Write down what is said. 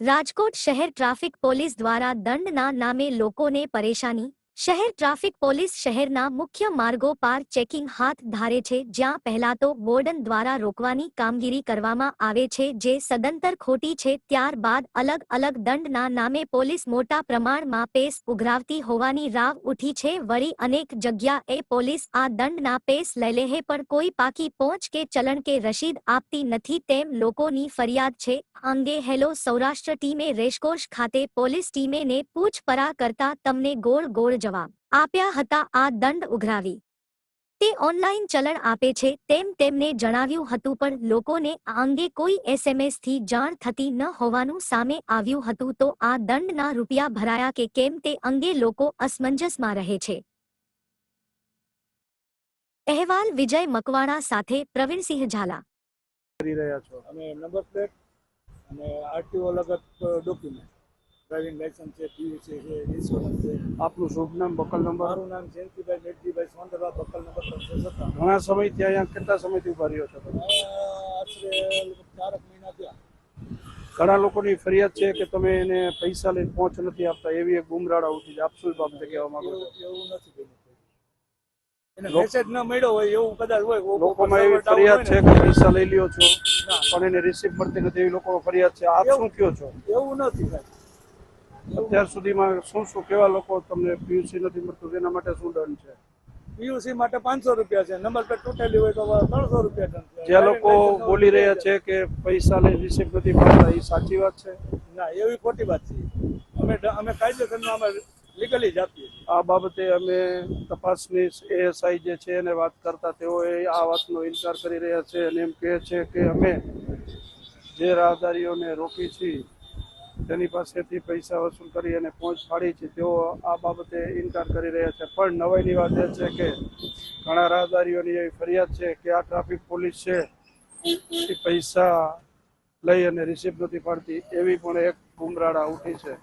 રાજકોટ શહેર traffic police દ્વારા દંડના નામે લોકોને પરેશાની શહેર ટ્રાફિક પોલીસ શહેરના મુખ્ય માર્ગો પાર ચેકિંગ હાથ ધારે છે, જ્યાં પહેલા તો બોર્ડન દ્વારા રોકવાની કામગીરી કરવામાં આવે છે, જે સદંતર ખોટી છે, ત્યારબાદ અલગ અલગ દંડના નામે પોલીસ મોટા પ્રમાણમાં પેસ ઉઘરાવતી હોવાની રાવ ઉઠી છે, વળી અનેક જગ્યાએ પોલીસ આ દંડના પેસ લઈ લેહે પણ કોઈ પાકી પહોંચ કે ચલણ કે રસીદ આપતી નથી, તેમ લોકોની ફરિયાદ છે. અંગે હેલો સૌરાષ્ટ્ર ટીમે રેશકોશ ખાતે પોલીસ ટીમે ને પૂછપરા કરતા તમને ગોળ ગોળ જવાબ આપ્યા હતા આ દંડ ઉઘરાવી. તે ઓનલાઈન ચલણ આપે છે તેમ તેમને જણાવ્યું હતું પણ લોકોને આ અંગે કોઈ એસએમએસથી જાણ થતી ન હોવાનું સામે આવ્યું હતું તો આ દંડના રૂપિયા ભરાયા કે કેમ તે અંગે લોકો અસમંજસમાં રહે છે. અહેવાલ વિજય મકવાણા સાથે પ્રવીણસિંહ ઝાલા. કરી રહ્યા છો. અને નંબર પ્લેટ અને આરટીઓ લગત ડોક્યુમેન્ટ. ડ્રાઇવિંગ લાયસન્સ છે પીયુસી છે ઇન્સ્યોરન્સ છે. આપનું શુભ નામ બકલ નંબર? મારું નામ જયંતિભાઈ મેઘજીભાઈ સોંદરવા બકલ નંબર ત્રણસો સત્તાવન ઘણા સમયથી અહીંયા કેટલા સમયથી ઊભા રહ્યો છો તમે? આશરે ચારક મહિના થયા. ઘણા લોકોની ફરિયાદ છે કે તમે એને પૈસા લઈને પહોંચ નથી આપતા એવી એક ગુમરાળા ઉઠી આપ શું બાબતે કહેવા માંગો છો? એવું નથી એને મેસેજ ન મળ્યો હોય એવું કદાચ હોય લોકોમાં એવી ફરિયાદ છે કે પૈસા લઈ લ્યો છો પણ એને રિસીપ મળતી નથી એવી લોકો ફરિયાદ છે. આપ શું કયો છો? એવું નથી સાહેબ. અત્યાર સુધીમાં શું શું કેવા લોકો તમને પીયુસી નથી મળતું? તેના માટે શું દંડ છે? પીયુસી માટે પાંચસો રૂપિયા છે. નંબર પ્લેટ તૂટેલી હોય તો ત્રણસો રૂપિયા દંડ છે. જે લોકો બોલી રહ્યા છે કે પૈસા લઈ રિસીપ નથી મળતા એ સાચી વાત છે? ના એવી ખોટી વાત છે. અમે અમે કાયદેસરનું અમે લીગલી જ આપીએ આ બાબતે અમે તપાસની એએસઆઈ જે છે એને વાત કરતા તેઓએ આ વાતનો ઇનકાર કરી રહ્યા છે અને એમ કહે છે કે અમે જે રાહદારીઓને રોકી છીએ તેની પાસેથી પૈસા વસૂલ કરી અને પહોંચ પાડી છે. તેઓ આ બાબતે ઇનકાર કરી રહ્યા છે. પણ નવાઈની વાત એ છે કે ઘણા રાહદારીઓની એવી ફરિયાદ છે કે આ ટ્રાફિક પોલીસ છે. પૈસા લઈ અને રિસીપ નથી પાડતી એવી પણ એક ગુમરાળા ઉઠી છે.